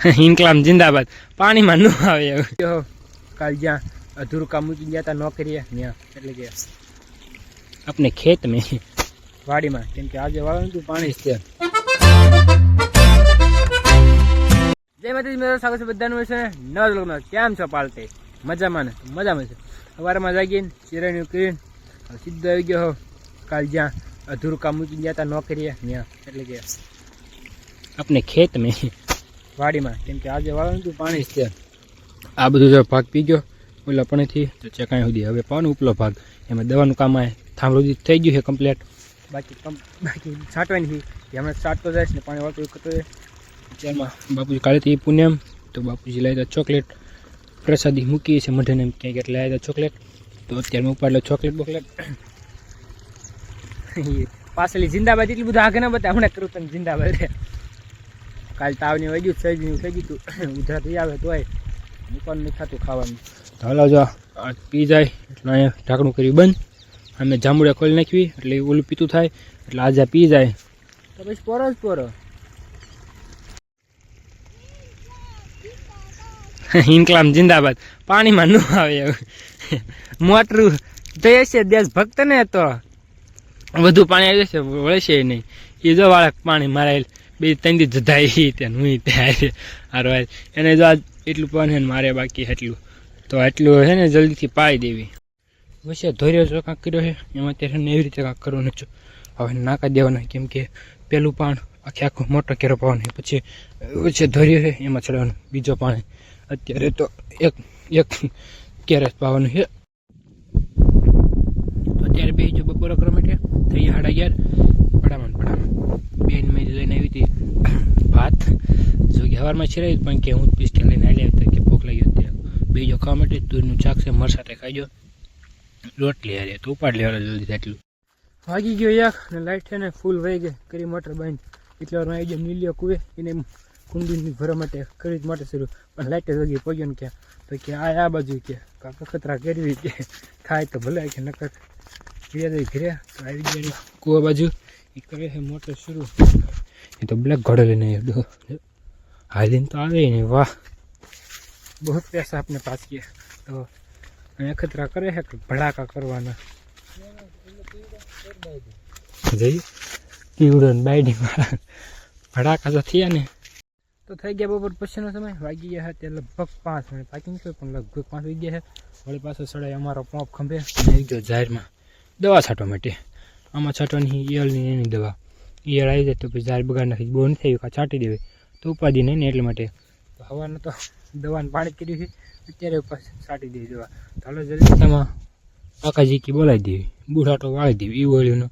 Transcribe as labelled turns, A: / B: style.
A: ઇન્કલામ જિંદાબાદ. પાણીમાં ન આવે એવું કાલ જ્યાં અધૂરું કામ મૂકી ગયા હતા નોકરીએ ત્યાં એટલે કે આપણે ખેત મેં. વાડીમાં કેમ કે આજે વાળવાનું હતું પાણી છે. જય માતાજી મિત્રો સ્વાગત છે બધાનું છે નવા લોકોનો કેમ છો પાલતે? મજામાં ને? મજામાં છે. સવારમાં જાગીને ચિરાણીઓ કરીને સીધો આવી ગયો હો. કાલ જ્યાં અધૂરું કામ મૂકી ગયા હતા નોકરીએ ત્યાં એટલે કે આપણે ખેત મેં. વાડીમાં. કેમ કે આજે વાળવાનું હતું પાણી જ છે આ બધું જો ભાગ પી ગયો ઓલા પાણીથી તો ચકાઈ સુધી. હવે પાનો ઉપલો ભાગ. એમાં દવાનું કામ આવે થાંભળું થઈ ગયું છે કમ્પ્લેટ બાકી બાકી છાંટવાની હતી હમણાં છાંટતો જાય ને પાણી વાળતું કરતો જાય. અત્યારમાં બાપુજી કાલેથી પુણ્યમ. તો બાપુજી હતા ચોકલેટ. પ્રસાદી મૂકી છે મઢને ક્યાંક એટલે લાવ્યા ચોકલેટ. તો અત્યારમાં ઉપાડેલો ચોકલેટ બોકલેટ. પાછળની જિંદાબાદ એટલું બધું આગળ ના બતા હમણાં કરું તને જિંદાબાદ. રે કાલ તાવની વહી ગયું થઈ ગયું તું. ઉધરા થઈ આવે તોય મૂકવાનું નહીં ખાતું ખાવાનું. હાલો જો પી જાય, એટલે અહીંયા ઢાંકણું કર્યું બંધ. અમે જાંબુડિયા ખોલી નાખવી, એટલે ઓલું પીતું થાય, એટલે આજે પી જાય. તો પછી પોરો જ પોરો. ઇન્કલામ જિંદાબાદ. પાણીમાં ન આવે મોટરું જઈ છે દેશ ભક્ત ને તો. વધુ પાણી આવી જશે, વળશે નહીં. એ જો વાળા પાણી મારે બે ત્રણ દી જધાય ત્યાં હું ત્યાં હારો એને જો એટલું પાણી છે ને મારે બાકી એટલું. તો આટલું છે ને જલ્દીથી પાઈ દેવી. વચ્ચે ધોર્યો જો કાંક કર્યો છે એમાં ત્યારે એવી રીતે કાંક કરવાનું છે હવે નાકા દેવાના, કેમ કે પેલું પાણ આખે આખો મોટો કેરો પાવાનો. પછી વચ્ચે ધોર્યો છે એમાં ચડવાનું, બીજો પાણી અત્યારે તો એક એક કેરેસ પાવાનું છે. અત્યારે બે જો બપોર કરવા માટે થઈ સાડા અગિયાર. પડામાં પડામાં બેન મેં લઈને આવી હતી. સવારમાં છેરાઈ પણ કે હું પિસ્ટલ લઈને આવી આવી કે ભૂખ લાગી હતી બે જો ખાવા માટે દૂધનું ચાક છે મર સાથે ખાઈજો રોટલી હારે, તો ઉપાડ લેવાનો જલ્દી એટલું વાગી ગયો યાક ને લાઈટ છે ને ફૂલ વહી ગઈ. કરી મોટર બંધ. એટલે વારમાં આવી ગયો, નીલ્યો કુવે, એને કુંડીની ભરવા માટે કરી માટે શરૂ. પણ લાઈટ વગી પગ્યો ને ક્યાં. તો કે આ આ બાજુ કે કાકા ખતરા કરવી કે થાય તો ભલે કે નકર. ઘરે ઘરે, તો આવી ગયા કુવા બાજુ. એ કરે છે, મોટર શરૂ. એ તો બ્લેક ઘોડો લઈને આવ્યો. હાલીને તો આવે ને વાહ. બહુ પૈસા આપને પાસ કિયા તો અહીંયા ખતરા કરે છે કે ભડાકા કરવાના? જઈ. પીવડો ને બાયડી મારા. ભડાકા તો થયા ને. તો થઈ ગયા બપોર પછીનો સમય. વાગી ગયા હતા લગભગ પાંચ મિનિટ. બાકી નીકળ્યો પણ લગભગ પાંચ વાગી ગયા છે. વળી પાછો સડાય અમારો પોપ ખંભે. આવી ગયો જાહેરમાં દવા છાંટવા માટે. આમાં છાંટવાની ઈયળની એની દવા. ઈયળ આવી જાય તો પછી ઝાડ બગાડ નાખી બહુ નહીં થયું કાં છાંટી દેવી. તો ઉપાધિ નહીં ને એટલા માટે. તો હવાનું તો દવાનું પાણી કર્યું છે. અત્યારે છાંટી દેવી દવા તો હાલો જલ્દી. એમાં કાકાજી કી બોલાવી દેવી. બુઢાટો વાળી દેવી. એ ઓળીનો